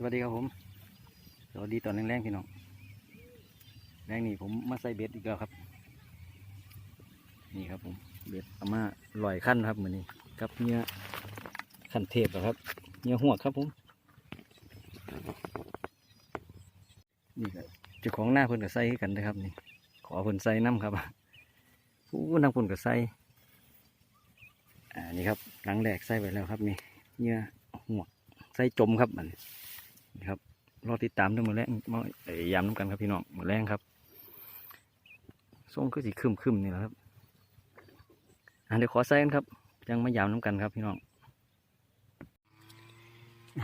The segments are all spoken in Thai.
สวัสดีครับผม สวัสดีตอนแรงๆพี่น้อง แรงนี่ผมมาใส่เบ็ดอีกแล้วครับ นี่ครับผม เบ็ดเอามาลอยขั้นครับเหมือนนี้กับเนื้อขั้นเทพอครับเนื้อหัวครับผม นี่ก็เจ้าของหน้าเพิ่นกับใส่คือกันนะครับนี่ ขอเพิ่นใส่น้ำครับอู้น้ำเพิ่นกับใส่อ่านี่ครับหลังแรกใส่ไปแล้วครับนี่เนื้อหัวกใส่จมครับมัน นี่ครับรอติดตามด้วยมือแรงมาเอ่ยยามน้ำกันครับพี่น้องมือแรงครับส่งคือสีคึมคึมๆนี่แหละครับอะเดี๋ยวขอใส่กันครับ ยังมายามน้ำกันครับพี่น้อง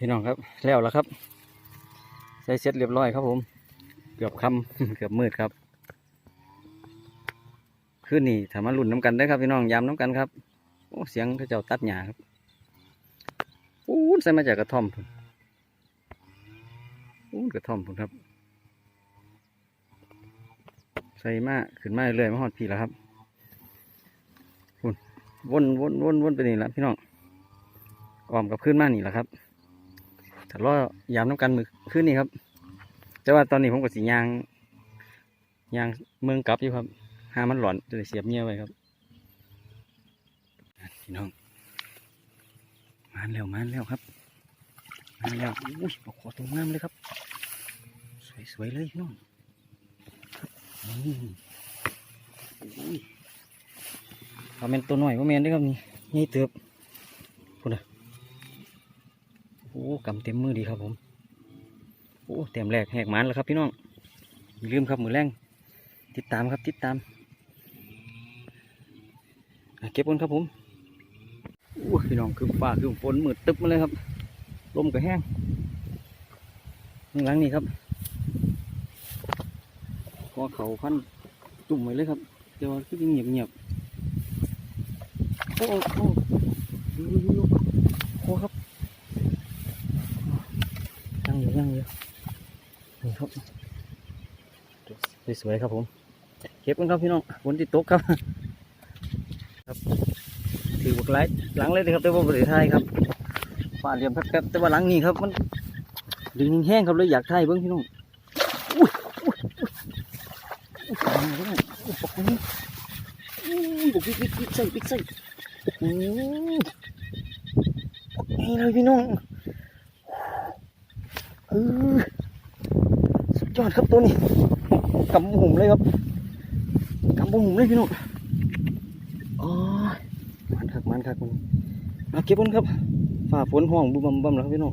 พี่น้องครับแล้วแล้วครับใส่เสร็จเรียบร้อยครับผม เกือบค่ำเกือบมืดครับคืนนี้ถ้ามาลุ่นน้ำกันได้ครับพี่น้องยามน้ำกันครับโอ้เสียงเขาเจ้าตัดหญ้าครับอู้ใส่มาจากกระท่อมพุ่น อู้กระท่อมผมครับ ใส่มาขึ้นมาเรื่อยมาหอดพี่แล้วครับพุ่นวนวนวนวนไปนี่แหละพี่น้องออมกับขึ้นมากนี่แหละครับถ้ารอยามน้ำกันมือขึ้นนี่ครับ แต่ว่าตอนนี้ผมกับสียางยางเมืองกลับอยู่ครับหามันหลอนจะเสียบเงี้ยไว้ครับพี่น้องมาแล้วมาแล้วครับ มาแล้วอุ้ยปลาขอตัวงามเลยครับ สวยๆเลยพี่น้องนี่อุ้ยเอาเป็นตัวหน่อยว่าแมนได้ครับนี่นี่เติบคุณอะโอ้กำเต็มมือดีครับผมโอ้เต็มแรกแหกมันแล้วครับพี่น้องอย่าลืมครับมือแรงติดตามครับติดตามเก็บกันครับผมโอ้พี่น้องคือฟ้าคือฝนมืดตึ๊บมาเลยครับ ลมก็แห้งข้างหลังนี่ครับพอเขาพันจุ่มไว้เลยครับเดี๋ยวคือเงียบเงียบโอ้โอ้โอ้ดูดูดูโอ้ครับยังอยู่ยังอยู่นี่ครับสวยๆครับผมเก็บกันครับพี่น้องฝนติดตกครับ ครับถือบุกไลท์หลังเลยนะครับแต่ว่าบริไทยครับ ฟ้าเหลี่ยมแป๊บๆแต่ว่าหลังนี้ครับมันดึงแห้งครับเลยอยากถ่ายเบิ้งพี่น้องอุ้ยอุ้ยอุ้ยอุ้ยอุ้ยปกนี้อุ้ยปกปิ๊กปิ๊กปิ๊กใส่ปิ๊กใส่โอ้ยนี่เลยพี่น้องเออสุดยอดครับตัวนี้กำหุ่มเลยครับกำหุ่มเลยพี่น้องอ๋อมันคักมันคักมันมาเก็บกันครับ ฝ่าฝนห้องบุบมบัมแล้วครับพี่น้อง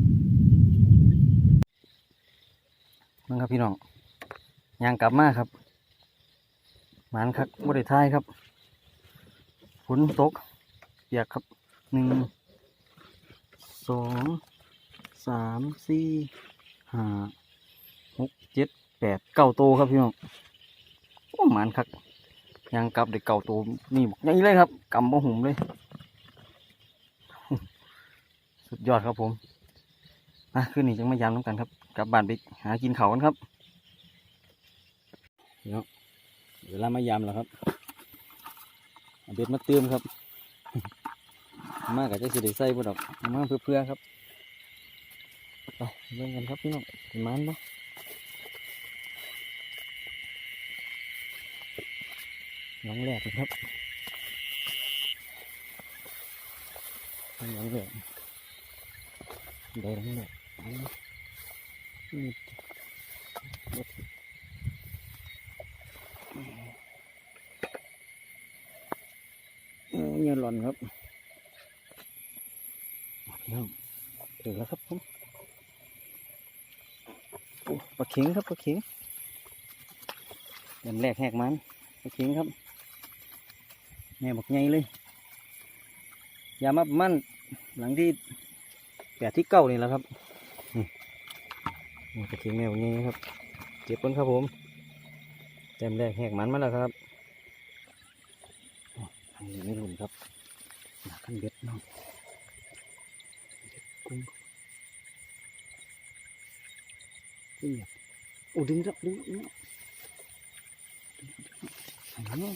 นั่งครับพี่น้องยางกลับมาครับหมานครับบริท้ายครับฝนตกเปียกครับหนึ่งสองสามสี่ห้าหกเจ็ดแปดเก้าโตครับพี่น้องโอ้หมานครับยางกลับเด็กเก่าโตวนี่บอกย่างนี้เลยครับกำบ่หุ่มเลย สุด ยอดครับผมมาขึ้นนี่จังมายามน้ำกันครับกลับบ้านไปหากินเขากันครับเดี๋ยวเดี๋ยวลามายามแล้วครับเบ็ดมาเติมครับ มากกับจะสิได้ใส่บ่ดอกเอามาเพื่อๆครับไปเล่นกันครับพี่น้องเป็นมันปะหลังแรกครับหลังแรก đây lắm này như lòn ครับ không được แล้วครับผมโอ้ปลาเข็งครับปลาเข็งเดมแรกแหกมันปลาเข็งครับแม่บอกไงเลย อย่ามามันหลังที่ แปดที่เก้านี่แหละครับนี่นี่กระเทียมแมวนี่ครับ เก็บกันครับผมเต็มแรกแหกมันมาแล้วครับอันนี้ไม่รุนครับหนักขั้นเบ็ดเนาะเบ็ดกุ้งกุ้งเนี่ยโอ้ดึงครับดึงดึงดึงดึงดึง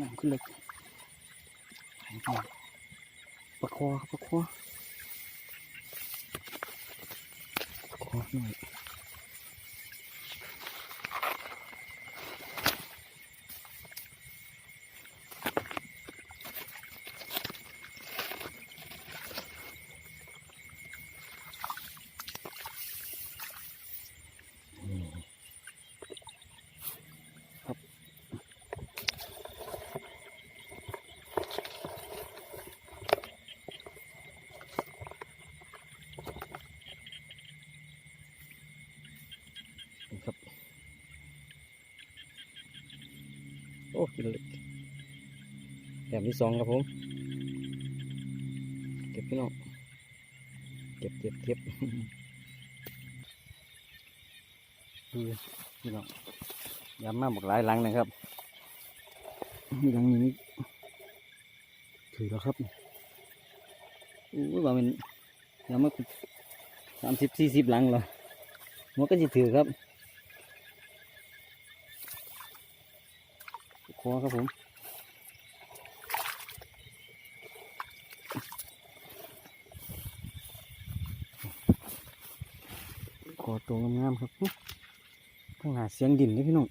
น้ำขึ้นเลยแข็งจัง ปลาคอครับปลาคอปลาคอหน่อย อ้กินเลยแถมที่สองครับผม เก็บพี่น้อง เก็บเก็บเก็บดูพี่น้องย้ำมาหมดหลายลังนะครับลังนี้ถือแล้วครับอู้ว่ามันย้ำมาสามสิบสี่สิบลังเหรอมันก็จะถือครับ คอครับผมคอตัวงามๆครับทั้งหนาเสียงดินนี่พี่น้อง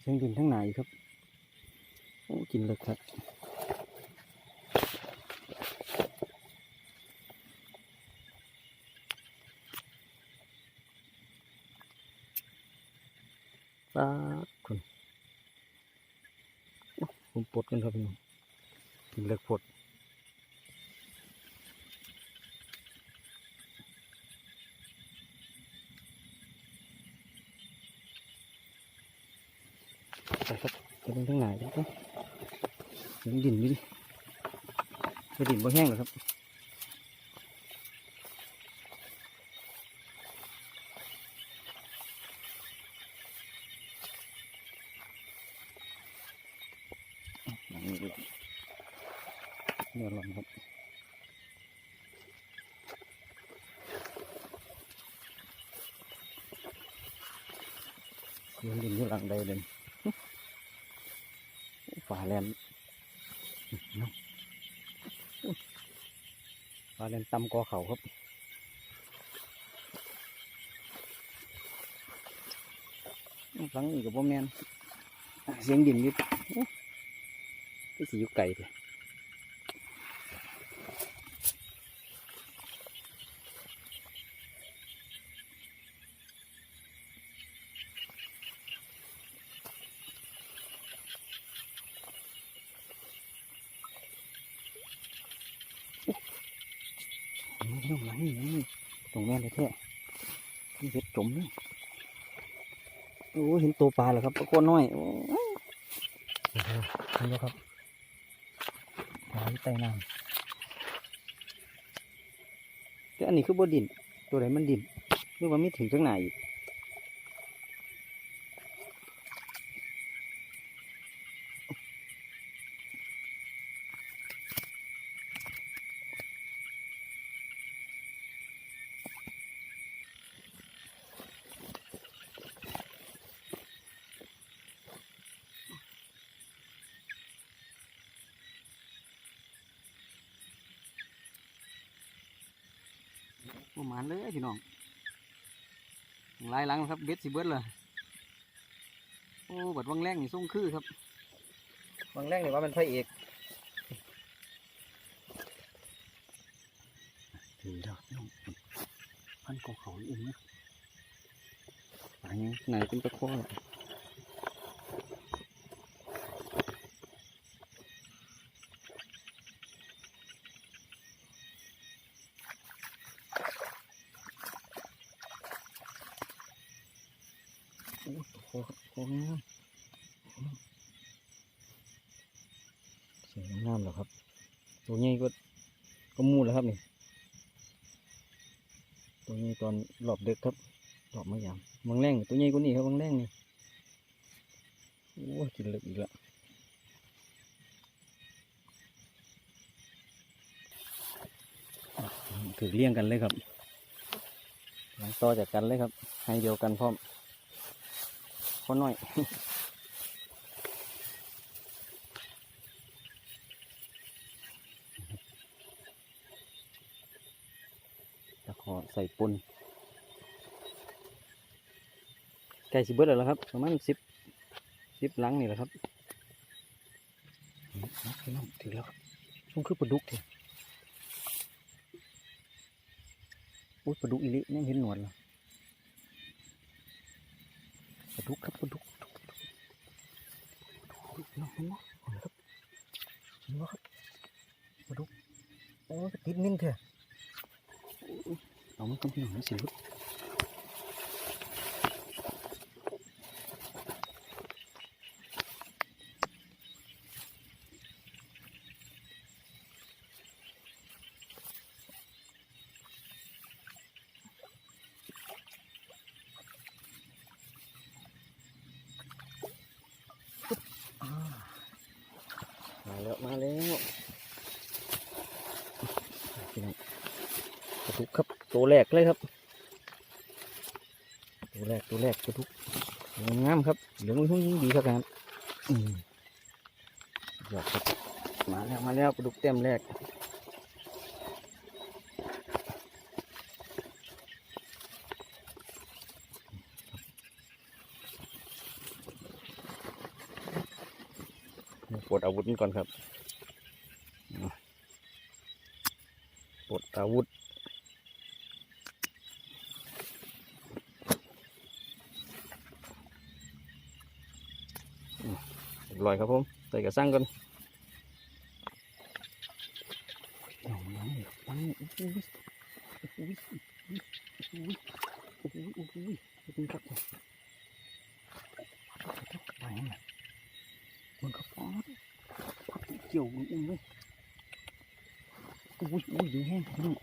เสียงดินทั้งหนาครับโอ้กินเลยครับ ปลาคุณโอ้ผมปลดกัน ครับพี่น้องกินเล็กพดไปครับจะเป็นทั้งหลายแล้วก็ยังดินอยู่ดิจะดินบ่แห้งหรอครับ หลังนี้ดีกว่า เดี๋ยวลองครับยังดินอยู่หลังใดเลยฝาแลนฝาแลนตำกอเขาครับฟังอีกกับพ่อแมนเสียงดินอยึด cái gì vô cày มโอ้เห็นตัวปลาเหรอครับ có con nói นี่นะครับหายใต้น้ำแต่อันนี้คือบดิน ตัวไหนมันดินหรือว่าไม่ถึงจังไหนอีก มาณเลยพี่น้องหลายหลังครับเบ็ดสิเบิดเลยโอ้บัดวังแรงนี่ส่งคือครับวังแรงนี่ว่าเป็นพระเอกถึงแล้วพี่น้องพันกอเขาเองนะป่ายังไหนเป็นตะโค้ละโอ้ตะโค้ครับโค้งามสวยงามเหรอครับ ตัวนี้ก็ก็มูแล้วครับนี่ ตัวนี้ตอน หลอบเด็กครับหลอบมายามบางแรงตัวนี้ก็นี่ครับบางแรงนี่โอ้กินเล็กอีกแล้วถือเลี้ยงกันเลยครับหลังต่อจากกันเลยครับ ให้เดียวกันพร้อมคนน้อยตะขอใส่ปุ่น ไก่สิเบิดแล้วครับประมาณสิบสิบหลังนี่แหละครับพี่น้องถือแล้วครับช่วงคือปลาดุกเถอะอุ้ยปลาดุกอีลินี่เห็นหนวดแล้วปลาดุกครับปลาดุกน้องเห็นไหมครับเห็นไหมครับปลาดุกโอ้ติดนิ่นเถอะเอามันต้องพี่น้องสิลุก แล้วมาแล้วพี่น้องกระทุกครับตัวแรกเลยครับ ตัวแรกตัวแรกกระทุกงามครับเหลืองหุ่งยิ่งดีครับครับอืมยอดครับมาแล้วมาแล้วกระทุกเต็มแรก อาวุธมันก่อนครับปลดอาวุธเรียบร้อยครับผมใส่กระสังก่อนน้องน้องน้องอุ้ยอุ้ยอุ้ยอุ้ยอุ้ยอุ้ยอุ้ยอุ้ยครับผมทับ blue.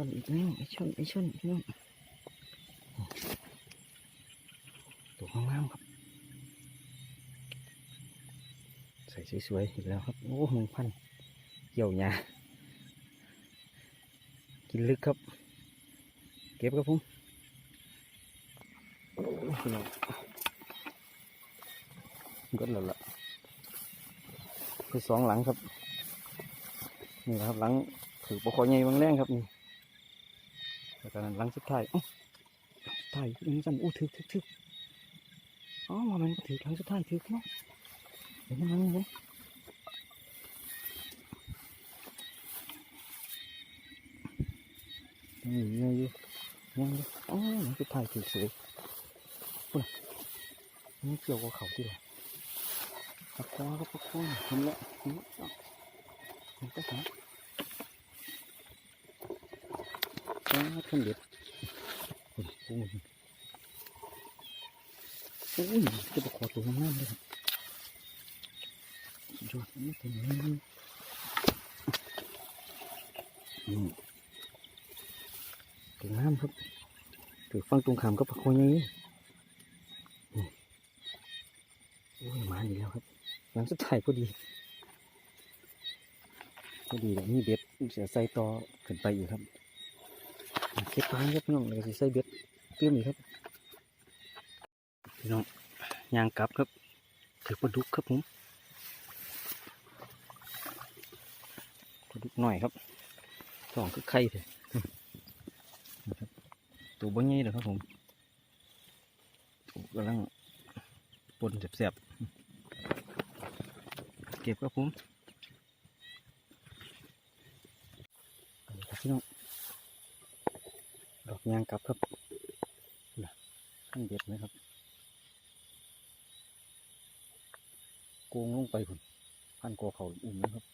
ชนอีกแล้วไอชนไอชนอีกแล้วตัวงามๆครับ ใส่สวยๆอีกแล้วครับ โอ้หนึ่งพันเกี่ยวหยากินลึกครับ เก็บครับผมพี่น้องก็แล้วล่ะคือสองหลังครับ นี่ครับหลังถือปลาคอใหญ่บางแรงครับนี่ แล้วก็หลังสุดท้ายอ๋อท้ายนี่สั่นอู้ถือถือถืออ๋อมันถือหลังสุดท้ายถือเนาะเห็นไหมนี่นี่ยังอยู่ยังอยู่อ๋อหลังสุดท้ายถือสวยปุ่นนี่เกี่ยวกับเขาที่ไหนปลาคอก็ปลาคอเห็นแล้วเห็นแล้วเห็นก็หา ปลาขึ้นเด็ดโอ้ยโอ้ยโอ้ยจะปลาคอตัวงามเลยครับสุดยอดนี่เป็นยังไงอืมตัวงามครับถือฟังตรงขามก็ปลาคอใหญ่อืมโอ้ยมาอีกแล้วครับหลังสุดท้ายพอดีพอดีแบบนี้เบ็ดเสียใส่ต่อขึ้นไปอยู่ครับ เก็บปลาครับพี่น้องเลยใส่เบ็ดเตรียมอีกครับพี่น้องยางกลับครับถือปลาดุกครับผมปลาดุกหน่อยครับสองคือไข่เลยตัวบ่ใหญ่เลยครับผมกำลังปนแสบๆเก็บครับผมเอาละครับพี่น้อง ดอก ยางกลับครับขั้นเด็ดไหมครับโกงลงไปผุนพันกอเขาอุ่มนะครับ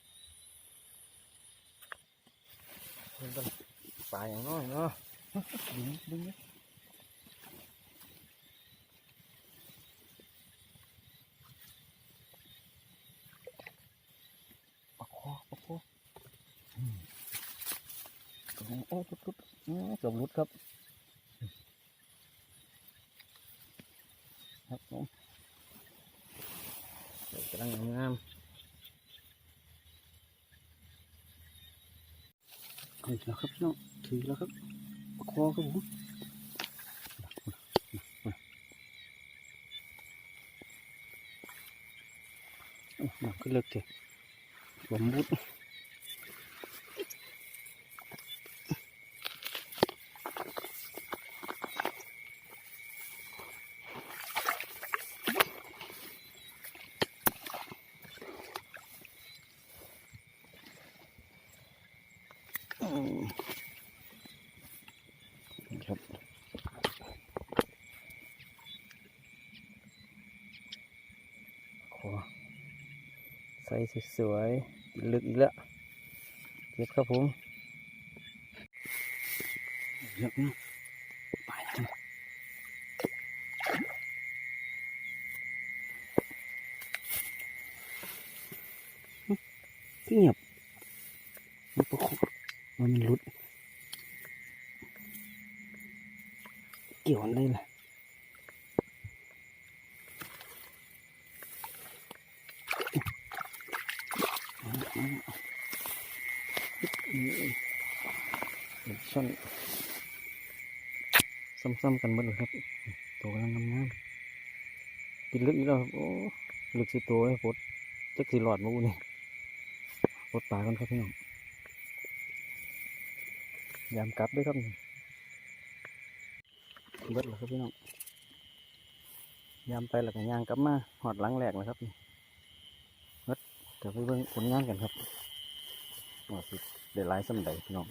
เพิ่นกันปลาอย่างน้อยเนาะดึงดึงนะปลาคอปลาคอโอ้ปุ๊บปุ๊บเกือบหลุดครับ ครับผมเดี๋ยวกำลังงาม ๆถึงแล้วครับพี่น้องถือแล้วครับประคอครับผมโอ้น้ำขึ้นเลิกเถอะบมบุด ใส่สวยๆลึกอีกแล้วเก็บครับผมเยอะนะไปแล้วเงียบมันประคบ มันหลุด เกี่ยวอันได้ล่ะช่ อนซ้ำๆกันหมดเลยครับตัวกำลังงามๆกินลึกอีกแล้วครับโอ้ลึกสิตัวให้ปดจักสิหลอดมาบุนี่ปดปลากันครับพี่น้องยามกลับด้วยครับเบิดแล้วครับพี่น้องยามไปแล้วก็ย่างกลับมาหอดหลังแหลกแล้วครับนี่เบิดเดี๋ยวไปเบิ่งผลงานกันครับว่าสิได้หลายสำใดพี่น้อง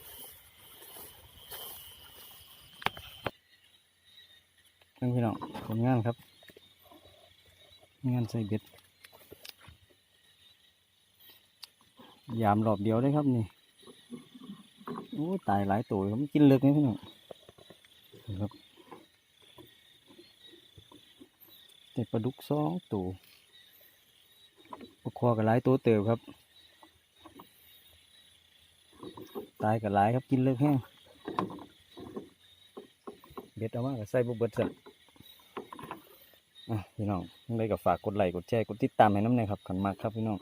นั่นพี่น้องผลงานครับ งานใส่เบ็ด ยามรอบเดียวได้ครับนี่ โอ้ตายหลายตัวครับมันกินเลึกไหมพี่น้องนี่ครับแต่ปลาดุกสองตัวปลาคอกับหลายตัวเติบครับ ตายกับหลายครับกินเลิกแห้งเบ็ดเอามากใส่บุบเบิดสัน อะพี่น้องยังไงก็ฝากกดไลค์กดแชร์กดติดตามให้น้ำหน่อยครับขันมากครับพี่น้อง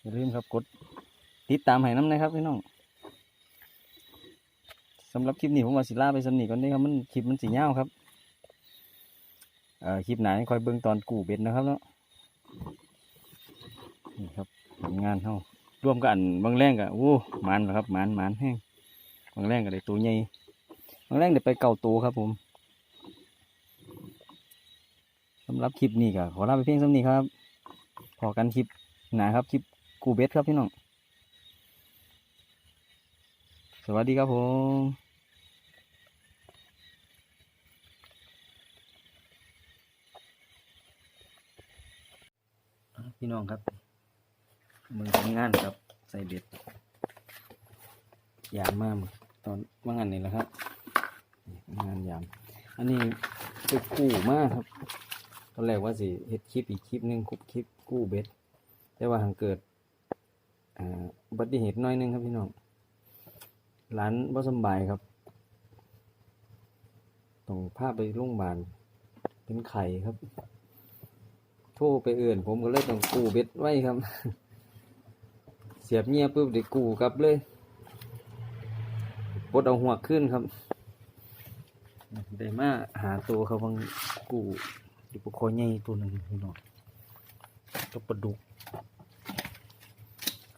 อย่าลืมครับกดติดตามให้น้ำหน่อยครับพี่น้องสำหรับคลิปนี้ผมว่าสิลาไปสำนีก่อนนี้ครับมันคลิปมันสีเงาครับเอ่อคลิปไหนคอยเบิ่งตอนกู่เบ็ดนะครับเนาะนี่ครับผลงานเฮาร่วมกันบางแรงกับโอ้มันเหรอครับมันมันแห้งบางแรงก็ได้ตัวใหญ่บางแรงได้ไปเก่าตัวครับผม สำหรับคลิปนี้ก็ขอลาไปเพียงสำนี้ครับพอกันคลิปหนาครับคลิปกูเบ็ดครับพี่น้อง สวัสดีครับผมพี่น้องครับมือทำงานครับ ใส่เบ็ดยามมากตอนว่างานนี่แหละครับงานยาม อันนี้ไปกู้มากครับ ตอนแรกว่าสิเฮ็ดคลิปอีกคลิปหนึ่งคุบคลิปกู้เบ็ดแต่ว่าหังเกิดอ่าอุบัติเหตุน้อยหนึงครับพี่น้องร้านบ่สบายครับต้องพาไปโรงพยาบาลเป็นไข่ครับ โทรไปเอื่น ผมก็เลยต้องกู้เบ็ดไว้ครับ เสียบเงียปุ๊บได้กู้กลับเลยปลดเอาหัวขึ้นครับได้มาหาตัวเขาบางกู้ อยู่ปคอใหญ่ตัวหนึ่งพี่น้องตัวปลาดุก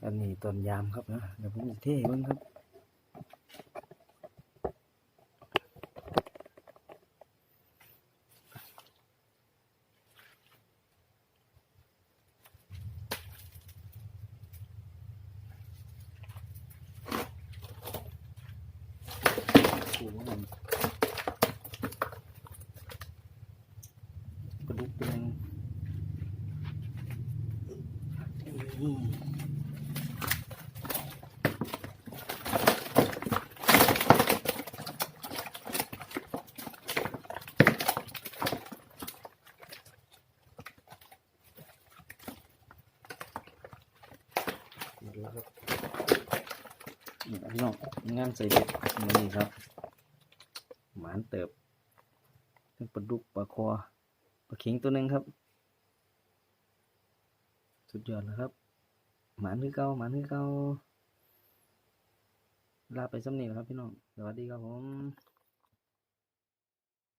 อันนี้ตอนยามครับนะเดี๋ยวผมเท่เบ้างครับ โอ้โหมันกระดูกเป็นอืมหมดแล้วครับนี่ครับพี่ น้องงานใส่เบ็ดมือนี้ครับ หมานเติบทั้งปลาดุกปลาคอปลาเข็งตัวหนึ่งครับ สุดยอดนะครับ หมานคือเก่าหมานคือเก่าลาไปสำเนียงครับพี่น้อง สวัสดีครับผม